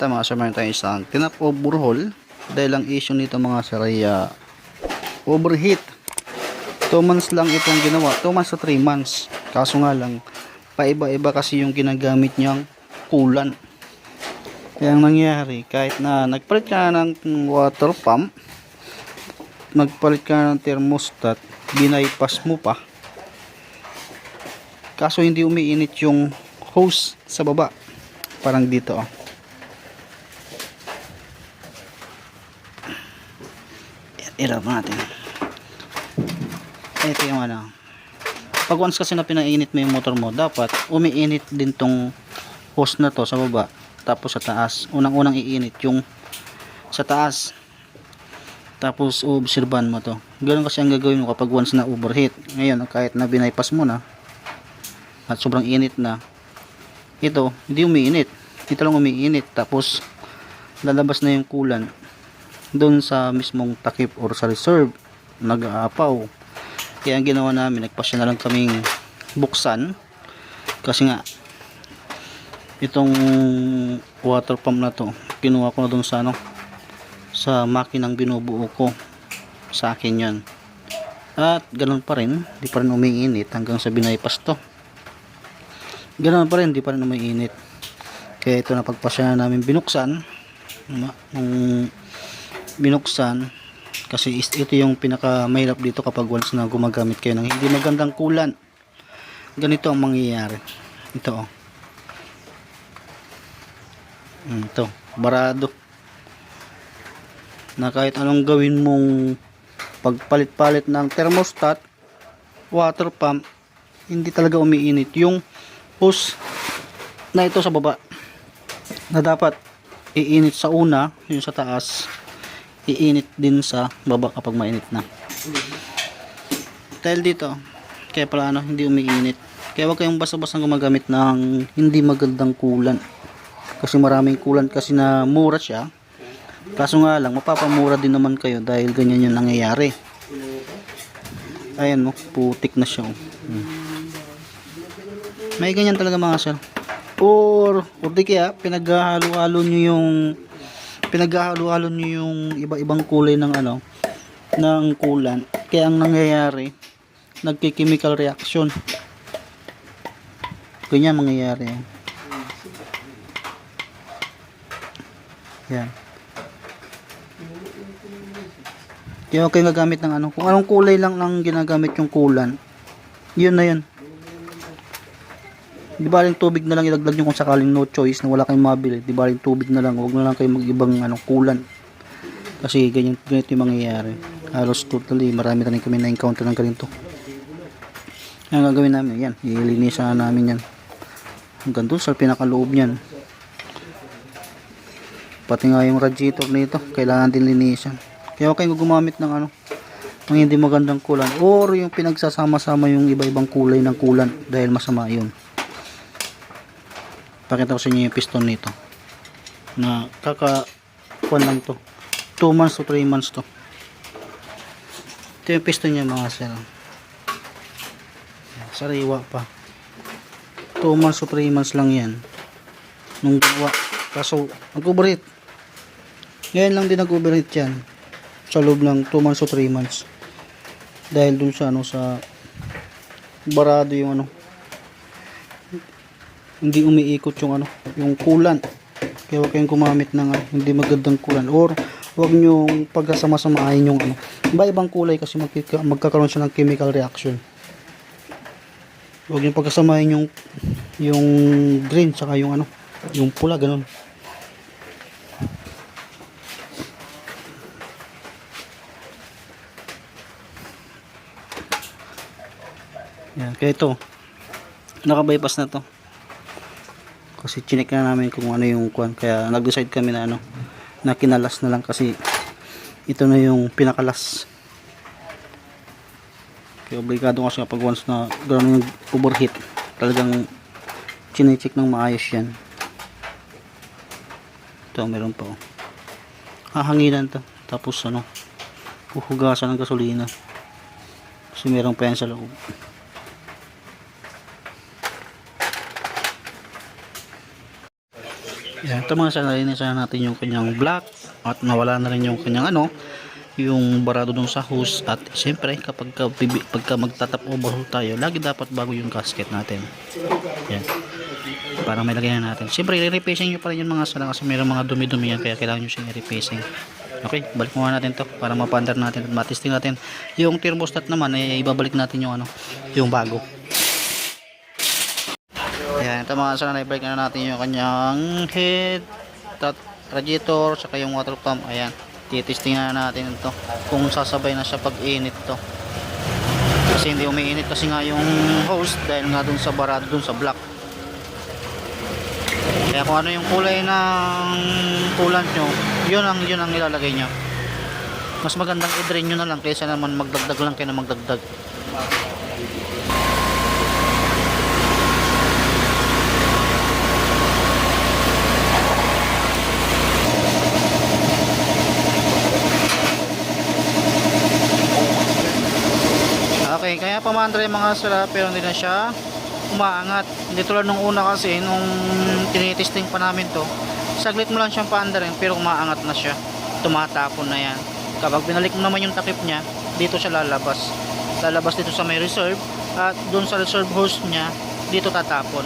ito mga sir, meron tayong isang tinap overhaul dahil ang issue nito mga sir ay ah, overheat. 2 months lang itong ginawa. 2 months to 3 months. Kaso nga lang paiba-iba kasi yung ginagamit niyang coolant kaya ang nangyari kahit na nagpalit ka ng water pump nagpalit ka ng thermostat binaypas mo pa. Kaso hindi umiinit yung hose sa baba. Parang dito oh. Ilap natin ito yung ano. Pag once kasi na pinainit mo yung motor mo dapat umiinit din tong hose na to sa baba tapos sa taas. Unang unang iinit yung sa taas. Tapos obserban mo to. Ganun kasi ang gagawin mo kapag once na overheat. Ngayon kahit na binaypas mo na at sobrang init na ito hindi umiinit. Dito lang umiinit tapos lalabas na yung kulan doon sa mismong takip or sa reserve nag-aapaw. Kaya ang ginawa namin nagpasya na lang kaming buksan. Kasi nga itong water pump na to kinuha ko na doon sa ano sa makinang binubuo ko. Sa akin yan at ganun pa rin di pa rin umiinit hanggang sa binaypas to. Ganun pa rin di pa rin umiinit. Kaya ito na pagpasya na namin binuksan. Nung binuksan. Kasi ito yung pinaka mahirap dito kapag once na gumagamit kayo ng hindi magandang kulan. Ganito ang mangyayari. Ito oh. Hmm, ito barado. Na kahit anong gawin mong pagpalit-palit ng thermostat water pump hindi talaga umiinit. Yung hose na ito sa baba na dapat iinit sa una yung sa taas iinit din sa baba kapag mainit na. Dahil dito kaya pala ano hindi umiinit. Kaya wag kayong basta-basta gumagamit ng hindi magandang kulan. Kasi maraming kulan kasi na mura siya. Kaso nga lang mapapamura din naman kayo dahil ganyan yung nangyayari. Ayan no putik na siya oh. Hmm. may ganyan talaga mga sir. Or or di kaya pinaghalo-halo nyo yung pinaghalo-halo nyo yung iba-ibang kulay ng ano ng kulan. Kaya ang nangyayari nagki-chemical reaction. Ganyan mangyayari. Yan. Kaya kayong gagamit ng ano kung anong kulay lang ng ginagamit yung kulan yun na yun di ba rin tubig na lang ilaglag nyo kung sakaling no choice na wala kayong mabili? Di ba rin tubig na lang huwag na lang kayo mag-ibang ano, kulan. Kasi ganyan ganito yung mangyayari. Halos totally marami na rin kami na encounter ng ganito. Ang gagawin namin yan ilinisan na namin yan. Hanggang doon sa pinakaloob niyan. Pati nga yung radiator nito kailangan din linisan. Kaya huwag kayong gumamit ng ano ng hindi magandang kulan or yung pinagsasama-sama yung iba-ibang kulay ng kulan dahil masama yun pakita ko sa inyo yung piston nito. Na kaka kuan lang to. 2 months to 3 months to. Ito yung piston niya mga sir. Sariwa pa. 2 months to 3 months lang yan. Nung gawa kaso nag-overheat. Ngayon lang din nag-overheat yan. Sa loob ng 2 months to 3 months. Dahil dun sa ano sa barado yung ano hindi umiikot yung ano yung kulan. Kaya huwag kayong gumamit ng ano, hindi magandang kulan. Or huwag nyo pagkasama-samahin yung ano. Iba ibang kulay kasi magkika, magkakaroon siya ng chemical reaction. Huwag nyo pagkasamahin yung yung green saka yung ano yung pula ganun. Yan kaya ito nakabypass na to kasi chinek na namin kung ano yung kwan. Kaya nag-decide kami na ano na kinalas na lang kasi ito na yung pinakalas. Kaya obligado kasi kapag once na gano'n yung overheat talagang chinecheck ng maayos yan. Ito meron pa oh. hahanginan to. Tapos ano huhugasan ng gasolina. Kasi meron pa yan sa loob Yan, ito mga sir, nalinisan na natin yung kanyang block at nawala na rin yung kanyang ano, yung barado dun sa hose at siyempre kapag pagka magtatap overhaul tayo, lagi dapat bago yung gasket natin. Yan. Para may lagay na natin. Siyempre, i-repacing nyo pa rin yung mga sala kasi mayroong mga dumi-dumi yan kaya kailangan nyo siyang i-repacing. Okay, balik muna natin to para mapandar natin at matisting natin. Yung thermostat naman, ay ibabalik natin yung ano, yung bago. Ayan, ito mga sala, na-break na natin yung kanyang head, radiator, saka yung water pump. Ayan, titisting na natin ito kung sasabay na siya pag init to. Kasi hindi umiinit kasi nga yung hose dahil nga dun sa barado dun sa block. Kaya kung ano yung kulay ng coolant nyo, yun ang yun ang ilalagay nyo. Mas magandang i-drain nyo na lang kaysa naman magdagdag lang kayo na magdagdag. Okay, kaya pamandra yung mga sala pero hindi na siya umaangat. Hindi tulad nung una kasi nung tinitesting pa namin to. Saglit mo lang siyang paandarin pero umaangat na siya. Tumatapon na yan. Kapag binalik mo naman yung takip niya, dito siya lalabas. Lalabas dito sa may reserve at doon sa reserve hose niya, dito tatapon.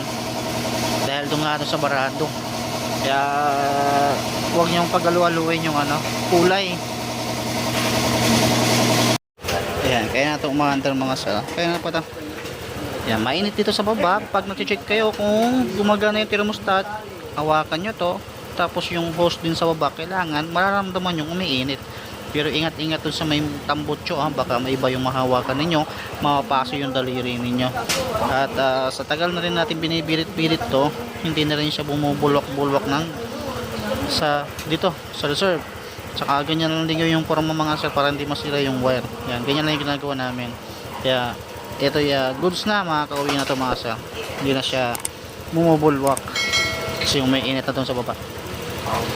Dahil doon nga sa barado. Kaya huwag niyong pagalualuin yung ano, kulay. Ayan, kaya na ito umaandar mga sa. Kaya na pa ito. Yan, mainit dito sa baba. Pag nag-check kayo kung gumagana yung thermostat, hawakan nyo to. Tapos yung hose din sa baba, kailangan mararamdaman yung umiinit. Pero ingat-ingat dun sa may tambutso, ha? baka may iba yung mahawakan ninyo, mapapaso yung daliri ninyo. At ah, sa tagal na rin natin binibirit-birit to, hindi na rin siya bumubulok-bulok ng sa dito, sa reserve. Tsaka ganyan lang din yung forma mga sir para hindi masira yung wire. Yan, ganyan lang yung ginagawa namin. Kaya ito ya goods na mga kauwi na to mga sir. Hindi na siya bumubulwak kasi yung may init na doon sa baba.